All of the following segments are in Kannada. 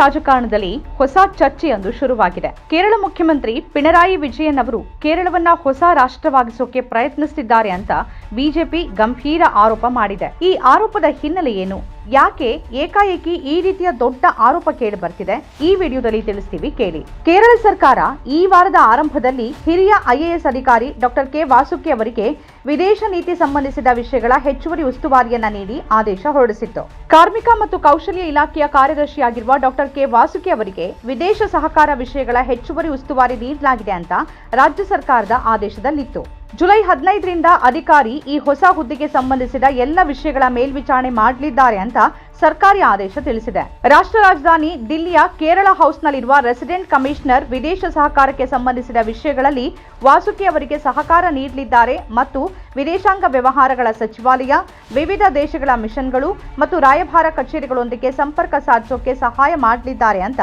ರಾಜಕಾರಣದಲ್ಲಿ ಹೊಸ ಚರ್ಚೆಯೊಂದು ಶುರುವಾಗಿದೆ. ಕೇರಳ ಮುಖ್ಯಮಂತ್ರಿ ಪಿಣರಾಯಿ ವಿಜಯನ್ ಅವರು ಕೇರಳವನ್ನ ಹೊಸ ರಾಷ್ಟ್ರವಾಗಿಸೋಕೆ ಪ್ರಯತ್ನಿಸುತ್ತಿದ್ದಾರೆ ಅಂತ ಬಿಜೆಪಿ ಗಂಭೀರ ಆರೋಪ ಮಾಡಿದೆ. ಈ ಆರೋಪದ ಹಿನ್ನೆಲೆ ಏನು? ಯಾಕೆ ಏಕಾಏಕಿ ಈ ರೀತಿಯ ದೊಡ್ಡ ಆರೋಪ ಕೇಳಿ ಬರ್ತಿದೆ? ಈ ವಿಡಿಯೋದಲ್ಲಿ ತಿಳಿಸ್ತೀವಿ ಕೇಳಿ. ಕೇರಳ ಸರ್ಕಾರ ಈ ವಾರದ ಆರಂಭದಲ್ಲಿ ಹಿರಿಯ ಐಎಎಸ್ ಅಧಿಕಾರಿ ಡಾಕ್ಟರ್ ಕೆ ವಾಸುಕಿ ಅವರಿಗೆ ವಿದೇಶ ನೀತಿ ಸಂಬಂಧಿಸಿದ ವಿಷಯಗಳ ಹೆಚ್ಚುವರಿ ಉಸ್ತುವಾರಿಯನ್ನ ನೀಡಿ ಆದೇಶ ಹೊರಡಿಸಿತ್ತು. ಕಾರ್ಮಿಕ ಮತ್ತು ಕೌಶಲ್ಯ ಇಲಾಖೆಯ ಕಾರ್ಯದರ್ಶಿಯಾಗಿರುವ ಡಾಕ್ಟರ್ ಕೆ ವಾಸುಕಿ ಅವರಿಗೆ ವಿದೇಶ ಸಹಕಾರ ವಿಷಯಗಳ ಹೆಚ್ಚುವರಿ ಉಸ್ತುವಾರಿ ನೀಡಲಾಗಿದೆ ಅಂತ ರಾಜ್ಯ ಸರ್ಕಾರದ ಆದೇಶದಲ್ಲಿತ್ತು. ಜುಲೈ ಹದಿನೈದರಿಂದ ಅಧಿಕಾರಿ ಈ ಹೊಸ ಹುದ್ದೆಗೆ ಸಂಬಂಧಿಸಿದ ಎಲ್ಲ ವಿಷಯಗಳ ಮೇಲ್ವಿಚಾರಣೆ ಮಾಡಲಿದ್ದಾರೆ ಅಂತ ಸರ್ಕಾರಿ ಆದೇಶ ತಿಳಿಸಿದೆ. ರಾಷ್ಟ್ರ ರಾಜಧಾನಿ ದಿಲ್ಲಿಯ ಕೇರಳ ಹೌಸ್ನಲ್ಲಿರುವ ರೆಸಿಡೆಂಟ್ ಕಮಿಷನರ್ ವಿದೇಶ ಸಹಕಾರಕ್ಕೆ ಸಂಬಂಧಿಸಿದ ವಿಷಯಗಳಲ್ಲಿ ವಾಸುಕಿ ಅವರಿಗೆ ಸಹಕಾರ ನೀಡಲಿದ್ದಾರೆ ಮತ್ತು ವಿದೇಶಾಂಗ ವ್ಯವಹಾರಗಳ ಸಚಿವಾಲಯ, ವಿವಿಧ ದೇಶಗಳ ಮಿಷನ್ಗಳು ಮತ್ತು ರಾಯಭಾರ ಕಚೇರಿಗಳೊಂದಿಗೆ ಸಂಪರ್ಕ ಸಾಧಿಸೋಕೆ ಸಹಾಯ ಮಾಡಲಿದ್ದಾರೆ ಅಂತ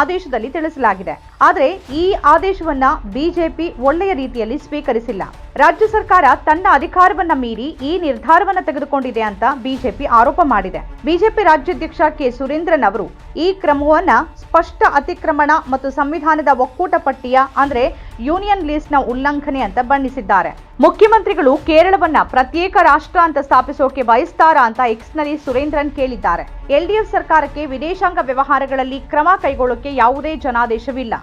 ಆದೇಶದಲ್ಲಿ ತಿಳಿಸಲಾಗಿದೆ. ಆದರೆ ಈ ಆದೇಶವನ್ನ ಬಿಜೆಪಿ ಒಳ್ಳೆಯ ರೀತಿಯಲ್ಲಿ ಸ್ವೀಕರಿಸಿಲ್ಲ. ರಾಜ್ಯ ಸರ್ಕಾರ ತನ್ನ ಅಧಿಕಾರವನ್ನ ಮೀರಿ ಈ ನಿರ್ಧಾರವನ್ನ ತೆಗೆದುಕೊಂಡಿದೆ ಅಂತ ಬಿಜೆಪಿ ಆರೋಪ ಮಾಡಿದೆ. ಬಿಜೆಪಿ ರಾಜ್ಯಾಧ್ಯಕ್ಷ ಕೆ ಸುರೇಂದ್ರನ್ ಅವರು ಈ ಕ್ರಮವನ್ನು ಸ್ಪಷ್ಟ ಅತಿಕ್ರಮಣ ಮತ್ತು ಸಂವಿಧಾನದ ಒಕ್ಕೂಟ ಪಟ್ಟಿಯ, ಅಂದ್ರೆ ಯೂನಿಯನ್ ಲಿಸ್ಟ್ನ ಉಲ್ಲಂಘನೆ ಅಂತ ಬಣ್ಣಿಸಿದ್ದಾರೆ. ಮುಖ್ಯಮಂತ್ರಿಗಳು ಕೇರಳವನ್ನ ಪ್ರತ್ಯೇಕ ರಾಷ್ಟ್ರ ಅಂತ ಸ್ಥಾಪಿಸೋಕೆ ಬಯಸ್ತಾರಾ ಅಂತ ಎಕ್ಸ್ನಲ್ಲಿ ಸುರೇಂದ್ರನ್ ಕೇಳಿದ್ದಾರೆ. ಎಲ್ಡಿಎಫ್ ಸರ್ಕಾರಕ್ಕೆ ವಿದೇಶಾಂಗ ವ್ಯವಹಾರಗಳಲ್ಲಿ ಕ್ರಮ ಕೈಗೊಳ್ಳೋಕೆ ಯಾವುದೇ ಜನಾದೇಶವಿಲ್ಲ.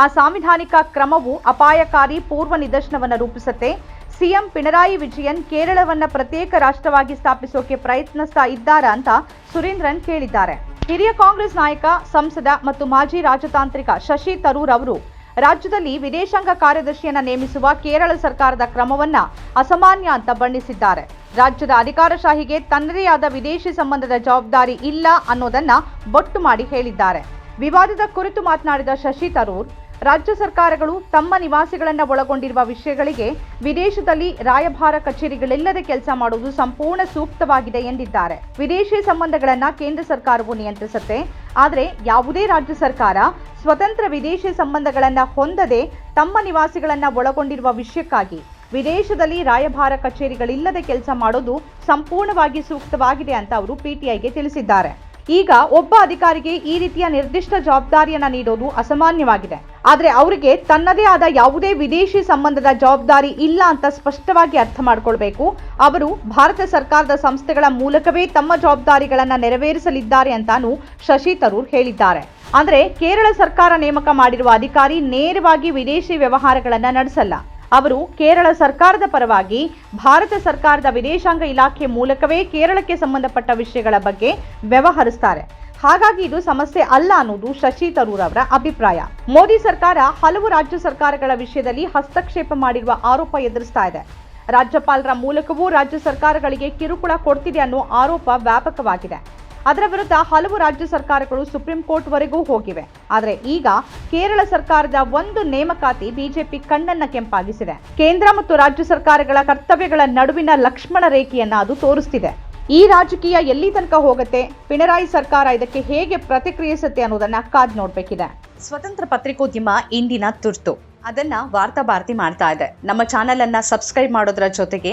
ಆ ಸಾಂವಿಧಾನಿಕ ಕ್ರಮವು ಅಪಾಯಕಾರಿ ಪೂರ್ವ ನಿದರ್ಶನವನ್ನು ರೂಪಿಸುತ್ತೆ. ಸಿಎಂ ಪಿಣರಾಯಿ ವಿಜಯನ್ ಕೇರಳವನ್ನ ಪ್ರತ್ಯೇಕ ರಾಷ್ಟ್ರವಾಗಿ ಸ್ಥಾಪಿಸೋಕೆ ಪ್ರಯತ್ನಿಸ್ತಾ ಇದ್ದಾರ ಅಂತ ಸುರೇಂದ್ರನ್ ಕೇಳಿದ್ದಾರೆ. ಹಿರಿಯ ಕಾಂಗ್ರೆಸ್ ನಾಯಕ, ಸಂಸದ ಮತ್ತು ಮಾಜಿ ರಾಜತಾಂತ್ರಿಕ ಶಶಿ ತರೂರ್ ಅವರು ರಾಜ್ಯದಲ್ಲಿ ವಿದೇಶಾಂಗ ಕಾರ್ಯದರ್ಶಿಯನ್ನ ನೇಮಿಸುವ ಕೇರಳ ಸರ್ಕಾರದ ಕ್ರಮವನ್ನ ಅಸಾಮಾನ್ಯ ಅಂತ ಬಣ್ಣಿಸಿದ್ದಾರೆ. ರಾಜ್ಯದ ಅಧಿಕಾರಶಾಹಿಗೆ ತನ್ನದೇ ಆದ ವಿದೇಶಿ ಸಂಬಂಧದ ಜವಾಬ್ದಾರಿ ಇಲ್ಲ ಅನ್ನೋದನ್ನ ಬೊಟ್ಟು ಮಾಡಿ ಹೇಳಿದ್ದಾರೆ. ವಿವಾದದ ಕುರಿತು ಮಾತನಾಡಿದ ಶಶಿ ತರೂರ್ ರಾಜ್ಯ ಸರ್ಕಾರಗಳು ತಮ್ಮ ನಿವಾಸಿಗಳನ್ನು ಒಳಗೊಂಡಿರುವ ವಿಷಯಗಳಿಗೆ ವಿದೇಶದಲ್ಲಿ ರಾಯಭಾರ ಕಚೇರಿಗಳಿಲ್ಲದೆ ಕೆಲಸ ಮಾಡುವುದು ಸಂಪೂರ್ಣ ಸೂಕ್ತವಾಗಿದೆ ಎಂದಿದ್ದಾರೆ. ವಿದೇಶಿ ಸಂಬಂಧಗಳನ್ನು ಕೇಂದ್ರ ಸರ್ಕಾರವು ನಿಯಂತ್ರಿಸುತ್ತೆ. ಆದರೆ ಯಾವುದೇ ರಾಜ್ಯ ಸರ್ಕಾರ ಸ್ವತಂತ್ರ ವಿದೇಶಿ ಸಂಬಂಧಗಳನ್ನು ಹೊಂದದೆ ತಮ್ಮ ನಿವಾಸಿಗಳನ್ನು ಒಳಗೊಂಡಿರುವ ವಿಷಯಕ್ಕಾಗಿ ವಿದೇಶದಲ್ಲಿ ರಾಯಭಾರ ಕಚೇರಿಗಳಿಲ್ಲದೆ ಕೆಲಸ ಮಾಡೋದು ಸಂಪೂರ್ಣವಾಗಿ ಸೂಕ್ತವಾಗಿದೆ ಅಂತ ಅವರು ಪಿಟಿಐಗೆ ತಿಳಿಸಿದ್ದಾರೆ. ಈಗ ಒಬ್ಬ ಅಧಿಕಾರಿಗೆ ಈ ರೀತಿಯ ನಿರ್ದಿಷ್ಟ ಜವಾಬ್ದಾರಿಯನ್ನ ನೀಡೋದು ಅಸಾಮಾನ್ಯವಾಗಿದೆ. ಆದರೆ ಅವರಿಗೆ ತನ್ನದೇ ಆದ ಯಾವುದೇ ವಿದೇಶಿ ಸಂಬಂಧದ ಜವಾಬ್ದಾರಿ ಇಲ್ಲ ಅಂತ ಸ್ಪಷ್ಟವಾಗಿ ಅರ್ಥ ಮಾಡಿಕೊಳ್ಬೇಕು. ಅವರು ಭಾರತ ಸರ್ಕಾರದ ಸಂಸ್ಥೆಗಳ ಮೂಲಕವೇ ತಮ್ಮ ಜವಾಬ್ದಾರಿಗಳನ್ನು ನೆರವೇರಿಸಲಿದ್ದಾರೆ ಅಂತಾನು ಶಶಿ ತರೂರ್ ಹೇಳಿದ್ದಾರೆ. ಅಂದರೆ ಕೇರಳ ಸರ್ಕಾರ ನೇಮಕ ಮಾಡಿರುವ ಅಧಿಕಾರಿ ನೇರವಾಗಿ ವಿದೇಶಿ ವ್ಯವಹಾರಗಳನ್ನು ನಡೆಸಲ್ಲ. ಅವರು ಕೇರಳ ಸರ್ಕಾರದ ಪರವಾಗಿ ಭಾರತ ಸರ್ಕಾರದ ವಿದೇಶಾಂಗ ಇಲಾಖೆ ಮೂಲಕವೇ ಕೇರಳಕ್ಕೆ ಸಂಬಂಧಪಟ್ಟ ವಿಷಯಗಳ ಬಗ್ಗೆ ವ್ಯವಹರಿಸ್ತಾರೆ. ಹಾಗಾಗಿ ಇದು ಸಮಸ್ಯೆ ಅಲ್ಲ ಅನ್ನೋದು ಶಶಿ ತರೂರ್ ಅವರ ಅಭಿಪ್ರಾಯ. ಮೋದಿ ಸರ್ಕಾರ ಹಲವು ರಾಜ್ಯ ಸರ್ಕಾರಗಳ ವಿಷಯದಲ್ಲಿ ಹಸ್ತಕ್ಷೇಪ ಮಾಡಿರುವ ಆರೋಪ ಎದುರಿಸ್ತಾ ಇದೆ. ರಾಜ್ಯಪಾಲರ ಮೂಲಕವೂ ರಾಜ್ಯ ಸರ್ಕಾರಗಳಿಗೆ ಕಿರುಕುಳ ಕೊಡ್ತಿದೆ ಅನ್ನೋ ಆರೋಪ ವ್ಯಾಪಕವಾಗಿದೆ. ಅದರ ವಿರುದ್ಧ ಹಲವು ರಾಜ್ಯ ಸರ್ಕಾರಗಳು ಸುಪ್ರೀಂ ಕೋರ್ಟ್ವರೆಗೂ ಹೋಗಿವೆ. ಆದರೆ ಈಗ ಕೇರಳ ಸರ್ಕಾರದ ಒಂದು ನೇಮಕಾತಿ ಬಿಜೆಪಿ ಕಣ್ಣನ್ನ ಕೆಂಪಾಗಿಸಿದೆ. ಕೇಂದ್ರ ಮತ್ತು ರಾಜ್ಯ ಸರ್ಕಾರಗಳ ಕರ್ತವ್ಯಗಳ ನಡುವಿನ ಲಕ್ಷ್ಮಣ ರೇಖೆಯನ್ನ ಅದು ತೋರಿಸ್ತಿದೆ. ಈ ರಾಜಕೀಯ ಎಲ್ಲಿ ತನಕ ಹೋಗುತ್ತೆ, ಪಿಣರಾಯಿ ಸರ್ಕಾರ ಇದಕ್ಕೆ ಹೇಗೆ ಪ್ರತಿಕ್ರಿಯಿಸುತ್ತೆ ಅನ್ನೋದನ್ನ ಕಾದ್ ನೋಡ್ಬೇಕಿದೆ. ಸ್ವತಂತ್ರ ಪತ್ರಿಕೋದ್ಯಮ ಇಂದಿನ ತುರ್ತು. ಅದನ್ನ ವಾರ್ತಾ ಭಾರತಿ ಮಾಡ್ತಾ ಇದೆ. ನಮ್ಮ ಚಾನೆಲ್ ಅನ್ನ ಸಬ್ಸ್ಕ್ರೈಬ್ ಮಾಡೋದ್ರ ಜೊತೆಗೆ